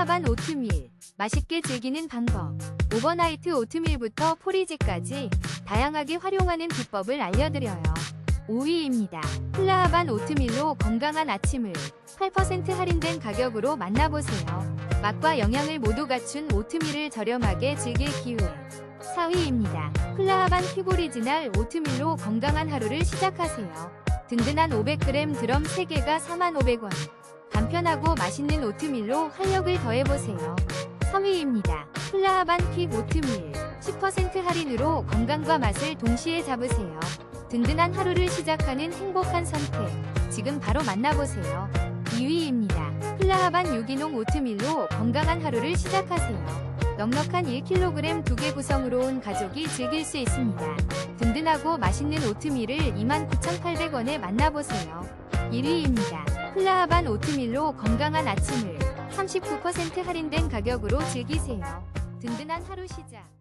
플라하반 오트밀. 맛있게 즐기는 방법. 오버나이트 오트밀부터 포리지까지 다양하게 활용하는 비법을 알려드려요. 5위입니다. 플라하반 오트밀로 건강한 아침을 8% 할인된 가격으로 만나보세요. 맛과 영양을 모두 갖춘 오트밀을 저렴하게 즐길 기회. 4위입니다. 플라하반 피보리지날 오트밀로 건강한 하루를 시작하세요. 든든한 500g 드럼 3개가 4,500원. 간편하고 맛있는 오트밀로 활력을 더해보세요. 3위입니다. 플라하반 픽 오트밀 10% 할인으로 건강과 맛을 동시에 잡으세요. 든든한 하루를 시작하는 행복한 선택. 지금 바로 만나보세요. 2위입니다. 플라하반 유기농 오트밀로 건강한 하루를 시작하세요. 넉넉한 1kg 2개 구성으로 온 가족이 즐길 수 있습니다. 든든하고 맛있는 오트밀을 29,800원에 만나보세요. 1위입니다. 플라하반 오트밀로 건강한 아침을 39% 할인된 가격으로 즐기세요. 든든한 하루 시작.